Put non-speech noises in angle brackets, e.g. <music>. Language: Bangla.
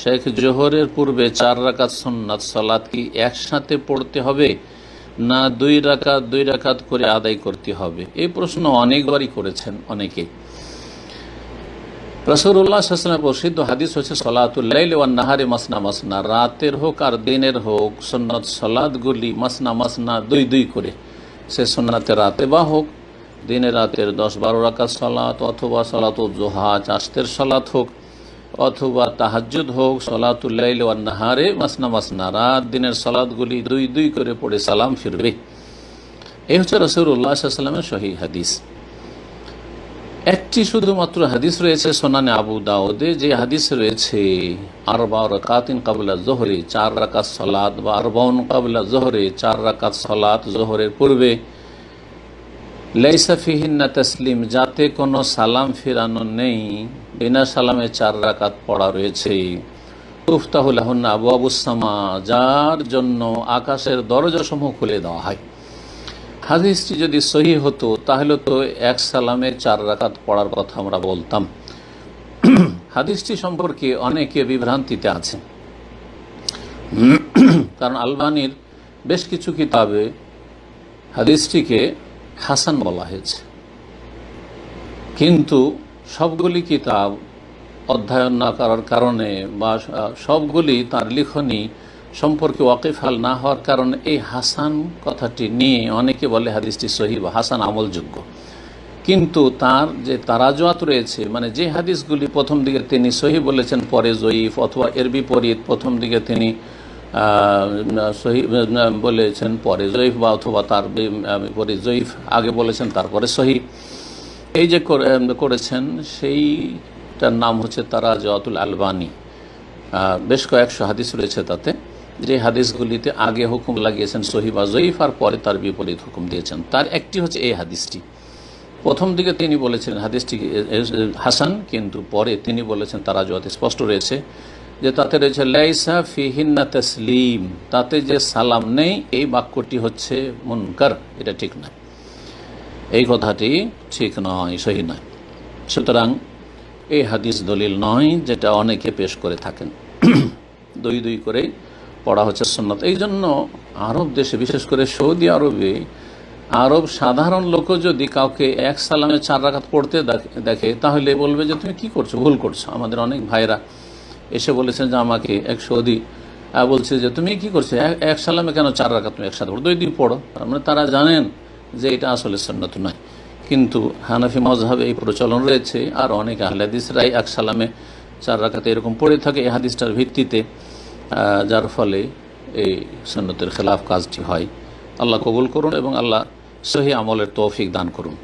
শেখ জোহরের পূর্বে চার রাকাত সন্ন্যাত সালাত কি একসাথে পড়তে হবে, না দুই রাকাত দুই রাকাত করে আদায় করতে হবে? এই প্রশ্ন অনেকবারই করেছেন অনেকে। রসুল্লাহ সাল্লামের প্রসিদ্ধ হাদিস হচ্ছে সলাতুল্লাইল ওয়ান নাহারে মাসনা মাসনা, রাতের হোক আর দিনের হোক সন্ন্যত সলাদগুলি মাসনা মাসনা দুই দুই করে। সে সন্ন্যাতে রাতে বা হোক দিনে রাতের দশ বারো রাকাত সলাত অথবা সলাত জোহা চাস্তের সলাত হোক অথবা তাহাজ্জুদ হোক সলাতুল্লাইল ওয়ান নাহারে, মাসনা মাসনা রাত, দিনের সলাদগুলি দুই দুই করে পড়ে সালাম ফিরবে। এই হচ্ছে রসুল্লাহ সাল্লামের সহি হাদিস। একটি শুধুমাত্র হাদিস রয়েছে সোনানে আবু দাউদে, যে হাদিস রয়েছে আরবা রকাতিন কাবলা জোহরে চার রাকাত সলাদ বা আরবাউন কাবলা জোহরে চার রাকাত সলাদ জোহরের পূর্বে লেসাফিহিন্না তসলিম, যাতে কোনো সালাম ফিরানো নেই। বিনা সালামে চার রাকাত পড়া রয়েছে। উফতাহুল্লাহন্না আবু আবুসামা যার জন্য আকাশের দরজাসমূহ খুলে দেওয়া হয়। হাদিসটি যদি সহি হতো, তাহলে তো এক সালামে চার রাকাত পড়ার কথা আমরা বলতাম। <clears throat> হাদিসটি সম্পর্কে অনেকে বিভ্রান্তিতে আছে। <clears throat> কারণ আলবানির বেশ কিছু কিতাবে হাদিসটিকে হাসান বলা হয়েছে। কিন্তু সবগুলি কিতাব অধ্যয়ন না করার কারণে বা সবগুলি তার লিখনী সম্পর্কে ওয়াকিফাল না হওয়ার কারণে এই হাসান কথাটি নিয়ে অনেকে বলে হাদিসটি সহি বা হাসান আমলযোগ্য। কিন্তু তার যে তারাজোয়াত রয়েছে মানে যে হাদিসগুলি প্রথম দিকে তিনি সহি বলেছেন, পরে জয়ীফ অথবা এর বিপরীত প্রথম দিকে তিনি সহি, বলেছেন, পরে জয়ীফ বা অথবা তার বিপরীত জয়ীফ আগে বলেছেন, তারপরে সহি। এই যে করেছেন, সেইটার নাম হচ্ছে তারা তারাজোয়াতুল আলবানি বেশ কয়েকশো হাদিস রয়েছে তাতে, যে হাদিসগুলিতে আগে হুকুম লাগিয়েছেন সহিবা জয়ীফ, আর পরে তার বিপরীত হুকুম দিয়েছেন। তার একটি হচ্ছে এই হাদিসটি। প্রথম দিকে তিনি বলেছেন হাদিসটি হাসান, কিন্তু পরে তিনি বলেছেন তারা যত স্পষ্ট রয়েছে, যে তাতে রয়েছে, লাইসা ফিহিন্না তসলিম, তাতে যে সালাম নেই, এই বাক্যটি হচ্ছে মুনকার, এটা ঠিক নয় এই কথাটি ঠিক নয়, সহি নয়। সুতরাং এই হাদিস দলিল নয় যেটা অনেকে পেশ করে থাকেন। <clears throat> দুই দুই করে পড়া হচ্ছে সন্ন্যত এই জন্য আরব দেশে, বিশেষ করে সৌদি আরবে, আরব সাধারণ লোকও যদি কাউকে এক সালামে চার রাখাত পড়তে দেখে তাহলে বলবে যে, তুমি কি করছ? ভুল করছ। আমাদের অনেক ভাইরা এসে বলেছেন যে, আমাকে এক সৌদি বলছে যে, তুমি কি করছ? এক সালামে কেন চার রাখাত তুমি একসাথে পড়ো? দুই দুই পড়ো। তার মানে তারা জানেন যে এটা আসলে সন্ন্যত নয়। কিন্তু হানাফি মজহাবে এই প্রচলন রয়েছে আর অনেক আহলাদিসরাই এক সালামে চার রাখাতে এরকম পড়ে থাকে এই হাদিসটার ভিত্তিতে যার ফলে এই সন্ন্যতের খেলাফ কাজটি হয়। আল্লাহ কবুল করুন এবং আল্লাহ সহি আমলের তৌফিক দান করুন।